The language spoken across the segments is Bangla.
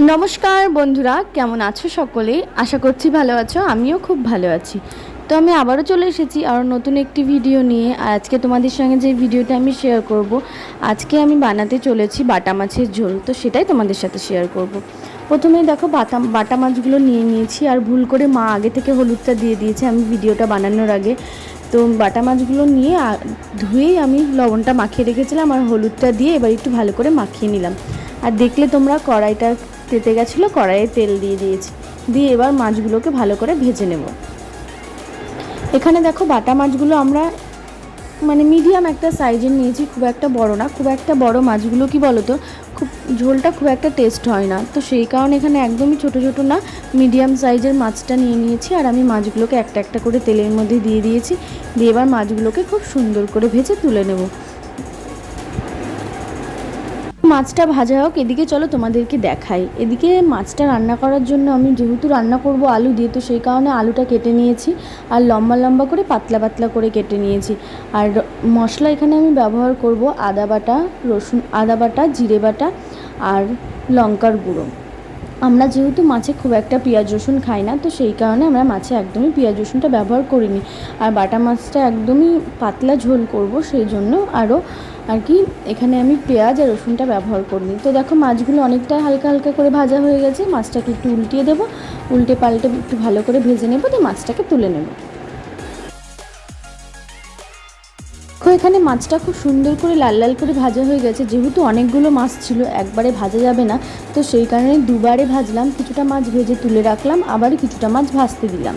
নমস্কার বন্ধুরা, কেমন আছো সকলে? আশা করছি ভালো আছো, আমিও খুব ভালো আছি। তো আমি আবারও চলে এসেছি আরও নতুন একটি ভিডিও নিয়ে। আজকে তোমাদের সঙ্গে যে ভিডিওটা আমি শেয়ার করব, আজকে আমি বানাতে চলেছি বাটা মাছের ঝোল। তো সেটাই তোমাদের সাথে শেয়ার করব। প্রথমে দেখো, বাটা বাটা মাছগুলো নিয়ে নিয়েছি আর ভুল করে মা আগে থেকে হলুদটা দিয়ে দিয়েছে আমি ভিডিওটা বানানোর আগে। তো বাটা মাছগুলো নিয়ে ধুয়েই আমি লবণটা মাখিয়ে রেখেছিলাম আর হলুদটা দিয়ে এবার একটু ভালো করে মাখিয়ে নিলাম। আর দেখলে তোমরা কড়াইটা তেতে গেছিল, কড়াইয়ে তেল দিয়ে দিয়েছি। দিয়ে এবার মাছগুলোকে ভালো করে ভেজে নেব। এখানে দেখো বাটা মাছগুলো আমরা মানে মিডিয়াম একটা সাইজের নিয়েছি, খুব একটা বড় না। খুব একটা বড় মাছগুলো কি বলো তো খুব ঝোলটা খুব একটা টেস্ট হয় না। তো সেই কারণে এখানে একদমই ছোট ছোট না, মিডিয়াম সাইজের মাছটা নিয়ে নিয়েছি আর আমি মাছগুলোকে একটা একটা করে তেলের মধ্যে দিয়ে দিয়েছি। দিয়ে এবার মাছগুলোকে খুব সুন্দর করে ভেজে তুলে নেব। মাছটা ভাজা হোক, এদিকে চলো তোমাদেরকে দেখাই। এদিকে মাছটা রান্না করার জন্য আমি যেহেতু রান্না করব আলু দিয়ে, তো সেই কারণে আলুটা কেটে নিয়েছি আর লম্বা লম্বা করে পাতলা পাতলা করে কেটে নিয়েছি। আর মশলা এখানে আমি ব্যবহার করব আদা বাটা, রসুন, আদা বাটা, জিরে বাটা আর লঙ্কার গুঁড়ো। আমরা যেহেতু মাছে খুব একটা পেঁয়াজ, রসুন খাই না, তো সেই কারণে আমরা মাছে একদমই পেঁয়াজ, রসুনটা ব্যবহার করিনি। আর বাটা মাছটা একদমই পাতলা ঝোল করব, সেই জন্য আরও আর কি এখানে আমি পেঁয়াজ আর রসুনটা ব্যবহার করিনি। তো দেখো মাছগুলো অনেকটা হালকা হালকা করে ভাজা হয়ে গেছে, মাছটাকে একটু উল্টিয়ে দেবো, উল্টে পাল্টে একটু ভালো করে ভেজে নেব, দিয়ে মাছটাকে তুলে নেব। দেখো, এখানে মাছটা খুব সুন্দর করে লাল লাল করে ভাজা হয়ে গেছে। যেহেতু অনেকগুলো মাছ ছিল, একবারে ভাজা যাবে না, তো সেই কারণে দুবারে ভাজলাম। কিছুটা মাছ ভেজে তুলে রাখলাম, আবার কিছুটা মাছ ভাজতে দিলাম।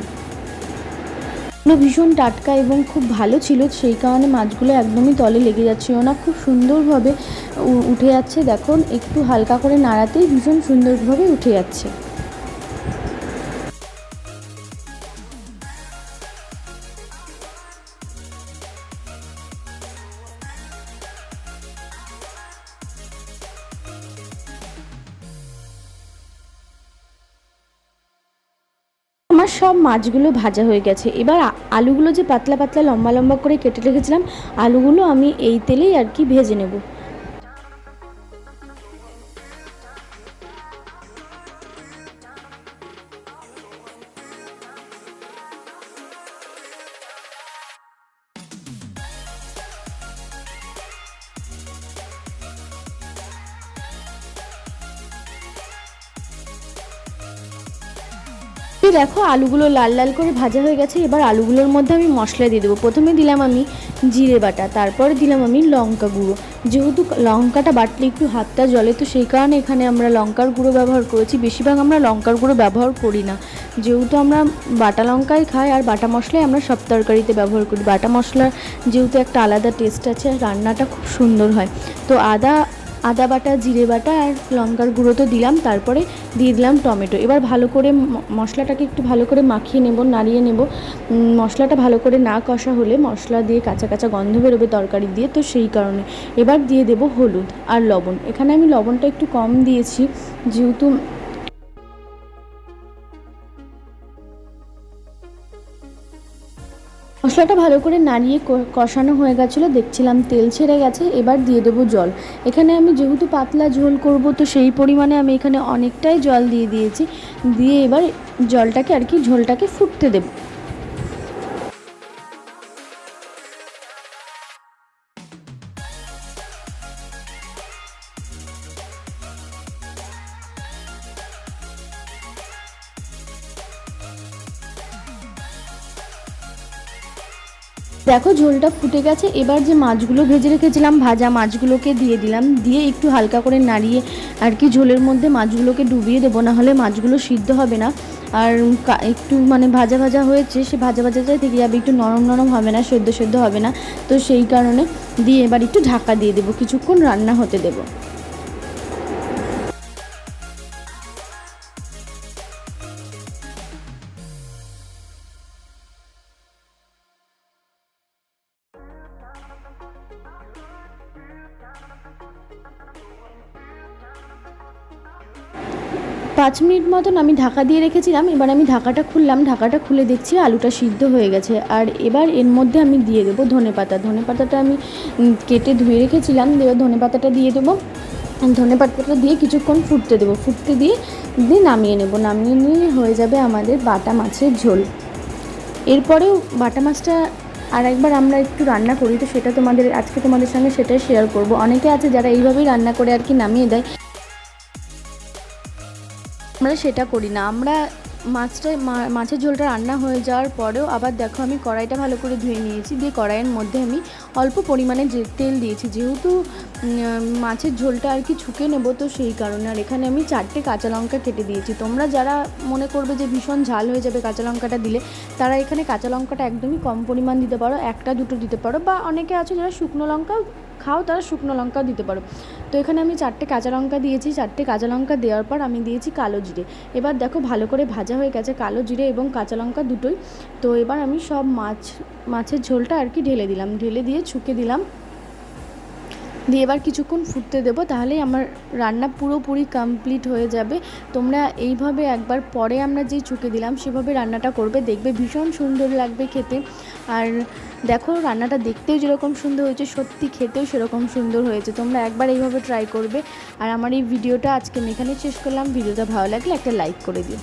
ভীষণ টাটকা এবং খুব ভালো ছিল, সেই কারণে মাছগুলো একদমই তলে লেগে যাচ্ছিল না। খুব সুন্দরভাবে উঠে যাচ্ছে দেখো একটু হালকা করে নাড়াতেই ভীষণ সুন্দরভাবে উঠে যাচ্ছে। আমার সব মাছগুলো ভাজা হয়ে গেছে। এবার আলুগুলো যে পাতলা পাতলা লম্বা লম্বা করে কেটে রেখেছিলাম, আলুগুলো আমি এই তেলেই আর কি ভেজে নেব। এই দেখো, আলুগুলো লাল লাল করে ভাজা হয়ে গেছে। এবার আলুগুলোর মধ্যে আমি মশলা দিয়ে দেবো। প্রথমে দিলাম আমি জিরে বাটা, তারপরে দিলাম আমি লঙ্কা গুঁড়ো। যেহেতু লঙ্কাটা বাটলে একটু হাতটা জলে তো সেই কারণে এখানে আমরা লঙ্কার গুঁড়ো ব্যবহার করেছি। বেশিরভাগ আমরা লঙ্কার গুঁড়ো ব্যবহার করি না। যেহেতু আমরা বাটা লঙ্কাই খাই, আর বাটা মশলাই আমরা সব তরকারিতে ব্যবহার করি। বাটা মশলার যেহেতু একটা আলাদা টেস্ট আছে রান্নাটা খুব সুন্দর হয়। তো আদা আদা বাটা, জিরে বাটা আর লঙ্কার গুঁড়ো তো দিলাম, তারপরে দিয়ে দিলাম টমেটো। এবার ভালো করে মশলাটাকে একটু ভালো করে মাখিয়ে নেব, নাড়িয়ে নেব। মশলাটা ভালো করে না কষা হলে মশলা দিয়ে কাঁচা কাঁচা গন্ধ বেরোবে তরকারি দিয়ে, তো সেই কারণে। এবার দিয়ে দেব হলুদ আর লবণ। এখানে আমি লবণটা একটু কম দিয়েছি, যেহেতু মশলাটা ভালো করে নাড়িয়ে কষানো হয়ে গেছিল, দেখছিলাম তেল ছেড়ে গেছে, এবার দিয়ে দেবো জল। এখানে আমি যেহেতু পাতলা ঝোল করব, তো সেই পরিমাণে আমি এখানে অনেকটাই জল দিয়ে দিয়েছি। দিয়ে এবার জলটাকে আর কি, ঝোলটাকে ফুটতে দেবো। দেখো ঝোলটা ফুটে গেছে, এবার যে মাছগুলো ভেজে রেখেছিলাম, ভাজা মাছগুলোকে দিয়ে দিলাম, দিয়ে একটু হালকা করে নাড়িয়ে আর কি ঝোলের মধ্যে মাছগুলোকে ডুবিয়ে দেবো, না হলে মাছগুলো সিদ্ধ হবে না। আর একটু মানে ভাজা ভাজা হয়েছে, সে ভাজা ভাজাটাই থেকে যাবে, একটু নরম নরম হবে না, সেদ্ধ সেদ্ধ হবে না। তো সেই কারণে দিয়ে এবার একটু ঢাকা দিয়ে দেবো, কিছুক্ষণ রান্না হতে দেবো। পাঁচ মিনিট মতন আমি ঢাকা দিয়ে রেখেছিলাম, এবার আমি ঢাকাটা খুললাম, ঢাকাটা খুলে দেখছি আলুটা সিদ্ধ হয়ে গেছে। আর এবার এর মধ্যে আমি দিয়ে দেবো ধনে পাতা। ধনে পাতাটা আমি কেটে ধুয়ে রেখেছিলাম এবার ধনে পাতাটা দিয়ে দেবো। ধনে পাতাটা দিয়ে কিছুক্ষণ ফুটতে দেবো। ফুটতে দিয়ে দিয়ে নামিয়ে নেব। নামিয়ে নিয়ে হয়ে যাবে আমাদের বাটা মাছের ঝোল। এরপরেও বাটা মাছটা আর একবার আমরা একটু রান্না করি, তো সেটা তোমাদের, আজকে তোমাদের সঙ্গে সেটাই শেয়ার করব। অনেকে আছে যারা এইভাবেই রান্না করে আর কি নামিয়ে দেয়। আমরা সেটা করি না। আমরা মাছটা মাছের ঝোলটা রান্না হয়ে যাওয়ার পরেও আবার দেখো আমি কড়াইটা ভালো করে ধুয়ে নিয়েছি। দিয়ে কড়াইয়ের মধ্যে আমি অল্প পরিমাণে তেল দিয়েছি, যেহেতু মাছের ঝোলটা আর কি ছুকে নেব তো সেই কারণে। আর এখানে আমি চারটে কাঁচা লঙ্কা কেটে দিয়েছি। তোমরা যারা মনে করবে যে ভীষণ ঝাল হয়ে যাবে কাঁচা লঙ্কাটা দিলে, তারা এখানে কাঁচা লঙ্কাটা একদমই কম পরিমাণ দিতে পারো। একটা, দুটো দিতে পারো। বা অনেকে আছে যারা শুকনো লঙ্কাও খাও, তারা শুকনো লঙ্কাও দিতে পারো। তো এখানে আমি চারটে কাঁচা লঙ্কা দিয়েছি। চারটে কাঁচা লঙ্কা দেওয়ার পর আমি দিয়েছি কালো জিরে। এবার দেখো ভালো করে ভাজা হয়ে গেছে কালো জিরে এবং কাঁচা লঙ্কা দুটোই। তো এবার আমি সব মাছ, মাছের ঝোলটা আর কি ঢেলে দিলাম। ঢেলে দিয়ে ছুকে দিলাম। দিয়ে এবার কিছুক্ষণ ফুটতে দেবো, তাহলেই আমার রান্না পুরোপুরি কমপ্লিট হয়ে যাবে। তোমরা এইভাবে একবার পরে আমরা যেই চুকে দিলাম, সেভাবে রান্নাটা করবে, দেখবে ভীষণ সুন্দর লাগবে খেতে। আর দেখো, রান্নাটা দেখতেও যেরকম সুন্দর হয়েছে, সত্যি খেতেও সেরকম সুন্দর হয়েছে। তোমরা একবার এইভাবে ট্রাই করবে। আর আমার এই ভিডিওটা আজকে এখানে শেষ করলাম। ভিডিওটা ভালো লাগলে একটা লাইক করে দিও।